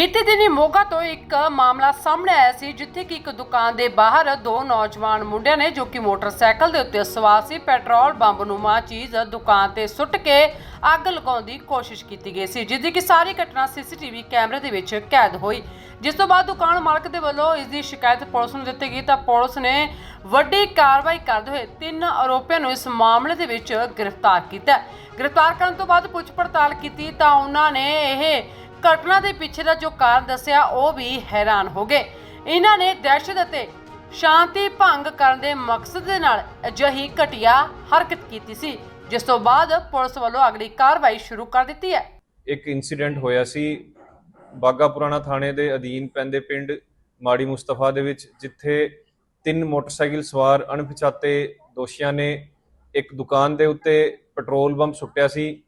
ਬੀਤੇ ਦਿਨੀ ਮੋਗਾ ਤੋਂ ਇੱਕ ਮਾਮਲਾ ਸਾਹਮਣੇ ਆਇਆ ਸੀ, ਜਿੱਥੇ ਕਿ ਇੱਕ ਦੁਕਾਨ ਦੇ ਬਾਹਰ ਦੋ ਨੌਜਵਾਨ ਮੁੰਡਿਆਂ ਨੇ, ਜੋ ਕਿ ਮੋਟਰਸਾਈਕਲ ਦੇ ਉੱਤੇ ਸਵਾਰ ਸੀ, ਪੈਟਰੋਲ ਬੰਬ ਨੂਮਾ ਚੀਜ਼ ਦੁਕਾਨ ਤੇ ਸੁੱਟ ਕੇ ਅੱਗ ਲਗਾਉਣ ਦੀ ਕੋਸ਼ਿਸ਼ ਕੀਤੀ ਗਈ ਸੀ, ਜਿਸ ਦੀ ਕਿ ਸਾਰੀ ਘਟਨਾ ਸੀਸੀਟੀਵੀ ਕੈਮਰੇ ਦੇ ਵਿੱਚ ਕੈਦ ਹੋਈ। ਜਿਸ ਤੋਂ ਬਾਅਦ ਦੁਕਾਨ ਮਾਲਕ ਦੇ ਵੱਲੋਂ ਇਸ ਦੀ ਸ਼ਿਕਾਇਤ ਪੁਲਿਸ ਨੂੰ ਦਿੱਤੀ ਗਈ ਤਾਂ ਪੁਲਿਸ ਨੇ ਵੱਡੀ ਕਾਰਵਾਈ ਕਰਦੇ ਹੋਏ ਤਿੰਨ ਆਰੋਪੀਆਂ ਨੂੰ ਇਸ ਮਾਮਲੇ ਦੇ ਵਿੱਚ ਗ੍ਰਿਫਤਾਰ ਕੀਤਾ। ਗ੍ਰਿਫਤਾਰ ਕਰਨ ਤੋਂ ਬਾਅਦ ਪੁੱਛ ਪੜਤਾਲ ਕੀਤੀ ਤਾਂ ਉਹਨਾਂ ਨੇ ਇਹ ਘਟਨਾ ਦੇ ਪਿੱਛੇ ਦਾ ਜੋ ਕਾਰਨ ਦੱਸਿਆ, ਉਹ ਵੀ ਹੈਰਾਨ ਹੋ ਗਏ। ਇਹਨਾਂ ਨੇ ਦਹਿਸ਼ਤ ਅਤੇ ਸ਼ਾਂਤੀ ਭੰਗ ਕਰਨ ਦੇ ਮਕਸਦ ਦੇ ਨਾਲ ਅਜਿਹੀ ਘਟੀਆ ਹਰਕਤ ਕੀਤੀ ਸੀ, ਜਿਸ ਤੋਂ ਬਾਅਦ ਪੁਲਿਸ ਵੱਲੋਂ ਅਗਲੀ ਕਾਰਵਾਈ ਸ਼ੁਰੂ ਕਰ ਦਿੱਤੀ ਹੈ। ਇੱਕ ਇਨਸੀਡੈਂਟ ਹੋਇਆ ਸੀ ਬਾਗਾ ਪੁਰਾਣਾ ਥਾਣੇ ਦੇ ਅਧੀਨ ਪੈਂਦੇ ਪਿੰਡ ਮਾੜੀ ਮੁਸਤਫਾ ਦੇ ਵਿੱਚ, ਜਿੱਥੇ ਤਿੰਨ ਮੋਟਰਸਾਈਕਲ ਸਵਾਰ ਅਣਪਛਾਤੇ ਦੋਸ਼ੀਆਂ ਨੇ ਇੱਕ ਦੁਕਾਨ ਦੇ ਉੱਤੇ ਪੈਟਰੋਲ ਬੰਬ ਸੁੱਟਿਆ ਸੀ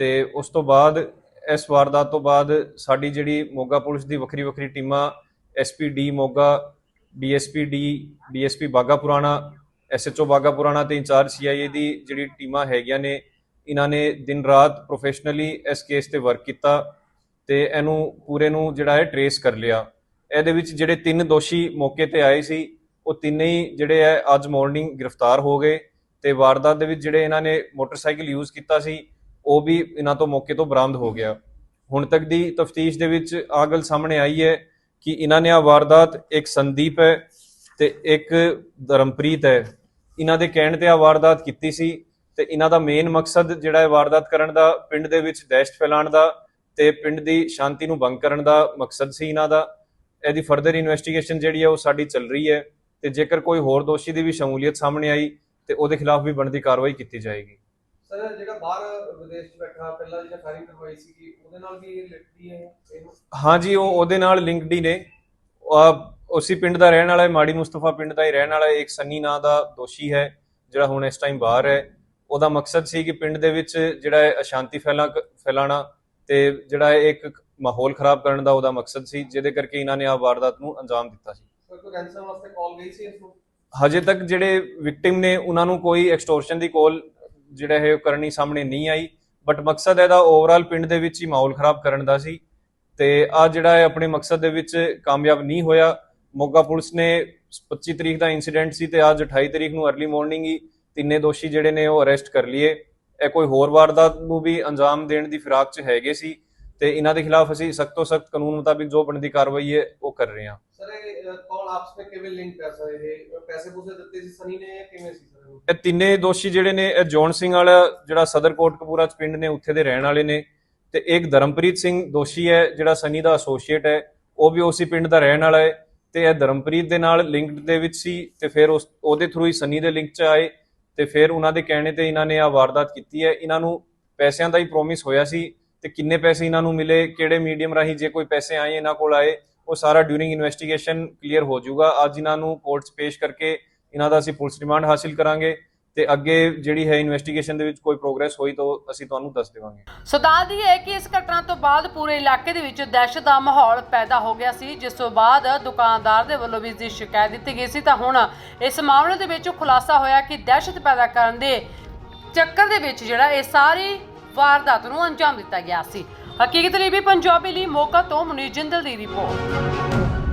ਤੇ ਉਸ ਤੋਂ ਬਾਅਦ ਇਸ ਵਾਰਦਾਤ ਤੋਂ ਬਾਅਦ ਸਾਡੀ ਜਿਹੜੀ ਮੋਗਾ ਪੁਲਿਸ ਦੀ ਵੱਖਰੀ ਵੱਖਰੀ ਟੀਮਾਂ SPD Moga DSP D DSP Bagha Purana SHO ਬਾਗਾ ਪੁਰਾਣਾ ਤੇ ਇੰਚਾਰਜ ਸੀਆਈਏ ਦੀ ਜਿਹੜੀ ਟੀਮਾਂ ਹੈਗੀਆਂ ਨੇ, ਇਹਨਾਂ ਨੇ ਦਿਨ ਰਾਤ ਪ੍ਰੋਫੈਸ਼ਨਲੀ ਇਸ ਕੇਸ ਤੇ ਵਰਕ ਕੀਤਾ ਤੇ ਇਹਨੂੰ ਪੂਰੇ ਨੂੰ ਜਿਹੜਾ ਹੈ ਟਰੇਸ ਕਰ ਲਿਆ। ਇਹਦੇ ਵਿੱਚ ਜਿਹੜੇ ਤਿੰਨ ਦੋਸ਼ੀ ਮੌਕੇ ਤੇ ਆਏ ਸੀ, ਉਹ ਤਿੰਨੇ ਹੀ ਜਿਹੜੇ ਹੈ ਅੱਜ ਮਾਰਨਿੰਗ ਗ੍ਰਿਫਤਾਰ ਹੋ ਗਏ ਤੇ ਵਾਰਦਾਤ ਦੇ ਵਿੱਚ ਜਿਹੜੇ ਇਹਨਾਂ ਨੇ ਮੋਟਰਸਾਈਕਲ ਯੂਜ਼ ਕੀਤਾ ਸੀ ਉਹ ਵੀ ਇਹਨਾਂ ਤੋਂ ਮੌਕੇ ਤੋਂ ਬਰਾਮਦ ਹੋ ਗਿਆ। ਹੁਣ ਤੱਕ ਦੀ ਤਫਤੀਸ਼ ਦੇ ਵਿੱਚ ਆ ਗੱਲ ਸਾਹਮਣੇ ਆਈ ਹੈ ਕਿ ਇਹਨਾਂ ਨੇ ਆ ਵਾਰਦਾਤ ਇੱਕ ਸੰਦੀਪ ਹੈ ਤੇ ਇੱਕ ਧਰਮਪ੍ਰੀਤ ਹੈ। ਇਹਨਾਂ ਦੇ ਕਹਿਣ ਤੇ ਆ ਵਾਰਦਾਤ ਕੀਤੀ ਸੀ ਤੇ ਇਹਨਾਂ ਦਾ ਮੇਨ ਮਕਸਦ ਜਿਹੜਾ ਹੈ ਵਾਰਦਾਤ ਕਰਨ ਦਾ ਪਿੰਡ ਦੇ ਵਿੱਚ ਦਹਿਸ਼ਤ ਫੈਲਾਉਣ ਦਾ ਤੇ ਪਿੰਡ ਦੀ ਸ਼ਾਂਤੀ ਨੂੰ ਭੰਗ ਕਰਨ ਦਾ ਮਕਸਦ ਸੀ ਇਹਨਾਂ ਦਾ। ਇਹਦੀ ਫਰਦਰ ਇਨਵੈਸਟੀਗੇਸ਼ਨ ਜਿਹੜੀ ਹੈ ਉਹ ਸਾਡੀ ਚੱਲ ਰਹੀ ਹੈ ਤੇ ਜੇਕਰ ਕੋਈ ਹੋਰ ਦੋਸ਼ੀ ਦੀ ਵੀ ਸ਼ਮੂਲੀਅਤ ਸਾਹਮਣੇ ਆਈ ਤੇ ਉਹਦੇ ਖਿਲਾਫ ਵੀ ਬਣਦੀ ਕਾਰਵਾਈ ਕੀਤੀ ਜਾਏਗੀ। ਸਰ ਜਿਹੜਾ ਬਾਹਰ ਵਿਦੇਸ਼ 'ਚ ਬੈਠਾ ਪਹਿਲਾਂ ਜਿਹੜਾ ਫਾਇਰਿੰਗ ਕਰਵਾਈ ਸੀ ਉਹਦੇ ਨਾਲ ਵੀ ਇਹ ਲਿਖਦੀ ਹੈ ਇਹਨੂੰ? ਹਾਂਜੀ ਉਹ ਉਹਦੇ ਨਾਲ ਲਿੰਕਡ ਹੀ ਨੇ। ਉਸੇ ਪਿੰਡ ਦਾ ਰਹਿਣ ਵਾਲਾ ਹੈ ਮਾੜੀ ਮੁਸਤਫਾ ਪਿੰਡ ਦਾ ਹੀ ਰਹਿਣ ਵਾਲਾ ਹੈ। ਇੱਕ ਸੰਨੀ ਨਾਂ ਦਾ ਦੋਸ਼ੀ ਹੈ ਜਿਹੜਾ ਹੁਣ ਇਸ ਟਾਈਮ ਬਾਹਰ ਹੈ। ਉਹਦਾ ਮਕਸਦ ਸੀ ਕਿ ਪਿੰਡ ਦੇ ਵਿੱਚ ਜਿਹੜਾ ਹੈ ਅਸ਼ਾਂਤੀ ਫੈਲਾ ਫੈਲਾਣਾ ਤੇ ਜਿਹੜਾ ਹੈ ਇੱਕ ਮਾਹੌਲ ਖਰਾਬ ਕਰਨ ਦਾ ਉਹਦਾ ਮਕਸਦ ਸੀ ਜਿਹਦੇ ਕਰਕੇ ਇਹਨਾਂ ਨੇ ਆ ਵਾਰਦਾਤ ਨੂੰ ਅੰਜਾਮ ਦਿੱਤਾ ਸੀ। ਸਰ ਕੋਈ ਰੈਂਸਮ ਵਾਸਤੇ ਕਾਲ ਗਈ ਸੀ ਇਸ ਨੂੰ? ਹਜੇ ਤੱਕ ਜਿਹੜੇ ਵਿਕਟਿਮ ਨੇ ਉਹਨਾਂ ਨੂੰ ਕੋਈ ਐਕਸਟੋਰਸ਼ਨ ਦੀ ਕਾਲ ਜਿਹੜਾ ਹੈ ਉਹ ਕਰਨੀ ਸਾਹਮਣੇ ਨਹੀਂ ਆਈ ਬਟ ਮਕਸਦ ਇਹਦਾ ਓਵਰਆਲ ਪਿੰਡ ਦੇ ਵਿੱਚ ਹੀ ਮਾਹੌਲ ਖਰਾਬ ਕਰਨ ਦਾ ਸੀ ਤੇ ਆ ਜਿਹੜਾ ਹੈ ਆਪਣੇ ਮਕਸਦ ਦੇ ਵਿੱਚ ਕਾਮਯਾਬ ਨਹੀਂ ਹੋਇਆ, ਮੋਗਾ ਪੁਲਿਸ ਨੇ 25 ਤਰੀਕ ਦਾ ਇਨਸੀਡੈਂਟ ਸੀ ਤੇ ਅੱਜ 28 ਤਰੀਕ ਨੂੰ अर्ਲੀ ਮਾਰਨਿੰਗ ਹੀ ਤਿੰਨੇ ਦੋਸ਼ੀ ਜਿਹੜੇ ਨੇ ਉਹ ਅਰੈਸਟ ਕਰ ਲਈਏ। ਇਹ ਕੋਈ ਹੋਰ ਵਾਰਦਾਤ ਨੂੰ ਵੀ ਅੰਜਾਮ ਦੇਣ ਦੀ ਫਿਰਾਕ 'ਚ ਹੈਗੇ ਸੀ ਤੇ ਇਹਨਾਂ ਦੇ ਖਿਲਾਫ ਅਸੀਂ ਸਖਤ ਸਖਤ ਕਾਨੂੰਨ ਮੁਤਾਬਿਕ ਜੋ ਬਣਦੀ ਕਾਰਵਾਈ ਹੈ, ਉਹ ਕਰ ਰਹੇ ਹਾਂ। ਸਰ, ਇਹ ਕਾਲ ਆਪਸ ਵਿੱਚ ਕਿਵੇਂ ਲਿੰਕ ਕਰ ਸਕਦੇ? ਇਹ ਪੈਸੇ ਪੂਸੇ ਦਿੱਤੇ ਸੀ ਸਨੀ ਨੇ ਕਿਵੇਂ ਸੀ ਇਹ ਤਿੰਨੇ ਦੋਸ਼ੀ ਜਿਹੜੇ ਨੇ, ਇਹ ਜੌਨ ਸਿੰਘ ਵਾਲਾ, ਜਿਹੜਾ ਸਦਰ ਕੋਟਕਪੂਰਾ ਚ ਪਿੰਡ ਨੇ, ਉੱਥੇ ਦੇ ਰਹਿਣ ਵਾਲੇ ਨੇ। ਤੇ ਇੱਕ ਧਰਮਪ੍ਰੀਤ ਸਿੰਘ ਦੋਸ਼ੀ ਹੈ, ਜਿਹੜਾ ਸਨੀ ਦਾ ਐਸੋਸੀਏਟ ਹੈ, ਉਹ ਵੀ ਉਸੇ ਪਿੰਡ ਦਾ ਰਹਿਣ ਵਾਲਾ ਹੈ। ਤੇ ਇਹ ਧਰਮਪ੍ਰੀਤ ਦੇ ਨਾਲ ਲਿੰਕਡ ਦੇ ਵਿੱਚ ਸੀ, ਤੇ ਫਿਰ ਉਸ, ਉਹਦੇ ਥਰੂ ਹੀ ਸਨੀ ਦੇ ਲਿੰਕ ਚ ਆਏ। ਤੇ ਫਿਰ ਉਹਨਾਂ ਦੇ ਕਹਿਣੇ ਤੇ ਇਹਨਾਂ ਨੇ ਆ ਵਾਰਦਾਤ ਕੀਤੀ ਹੈ। ਇਹਨਾਂ ਨੂੰ ਪੈਸਿਆਂ ਦਾ ਹੀ ਪ੍ਰੋਮਿਸ ਹੋਇਆ ਸੀ, ਤੇ ਕਿੰਨੇ ਪੈਸੇ ਇਹਨਾਂ ਨੂੰ ਮਿਲੇ, ਕਿਹੜੇ ਮੀਡੀਅਮ ਰਾਹੀਂ ਜੇ ਕੋਈ ਪੈਸੇ ਆਏ ਇਹਨਾਂ ਕੋਲ ਆਏ, ਉਹ ਸਾਰਾ ਡਿਊਰਿੰਗ ਇਨਵੈਸਟੀਗੇਸ਼ਨ ਕਲੀਅਰ ਹੋ ਜਾਊਗਾ। ਅੱਜ ਇਹਨਾਂ ਨੂੰ ਕੋਰਟ 'ਚ ਪੇਸ਼ ਕਰਕੇ ਇਹਨਾਂ ਦਾ ਅਸੀਂ ਪੁਲਿਸ ਰਿਮਾਂਡ ਹਾਸਿਲ ਕਰਾਂਗੇ ਤੇ ਅੱਗੇ ਜਿਹੜੀ ਹੈ ਇਨਵੈਸਟੀਗੇਸ਼ਨ ਦੇ ਵਿੱਚ ਕੋਈ ਪ੍ਰੋਗਰੈਸ ਹੋਈ ਤਾਂ ਅਸੀਂ ਤੁਹਾਨੂੰ ਦੱਸ ਦੇਵਾਂਗੇ। ਸੋ ਦੱਸਦੀ ਹੈ ਕਿ ਇਸ ਘਟਨਾ ਤੋਂ ਬਾਅਦ ਪੂਰੇ ਇਲਾਕੇ ਦੇ ਵਿੱਚ ਦਹਿਸ਼ਤ ਦਾ ਮਾਹੌਲ ਪੈਦਾ ਹੋ ਗਿਆ ਸੀ, ਜਿਸ ਤੋਂ ਬਾਅਦ ਦੁਕਾਨਦਾਰ ਦੇ ਵੱਲੋਂ ਵੀ ਇਸ ਦੀ ਸ਼ਿਕਾਇਤ ਦਿੱਤੀ ਗਈ ਸੀ। ਤਾਂ ਹੁਣ ਇਸ ਮਾਮਲੇ ਦੇ ਵਿੱਚ ਖੁਲਾਸਾ ਹੋਇਆ ਕਿ ਦਹਿਸ਼ਤ ਪੈਦਾ ਕਰਨ ਦੇ ਚੱਕਰ ਦੇ ਵਿੱਚ ਜਿਹੜਾ ਇਹ ਸਾਰੀ ਵਾਰਦਾਤ ਨੂੰ ਅੰਜਾਮ ਦਿੱਤਾ ਗਿਆ ਸੀ। ਹਕੀਕਤ ਲਈ ਵੀ ਪੰਜਾਬੀ ਲਈ ਮੌਕਾ ਤੋਂ ਮੁਨੀਰ ਦੀ ਰਿਪੋਰਟ।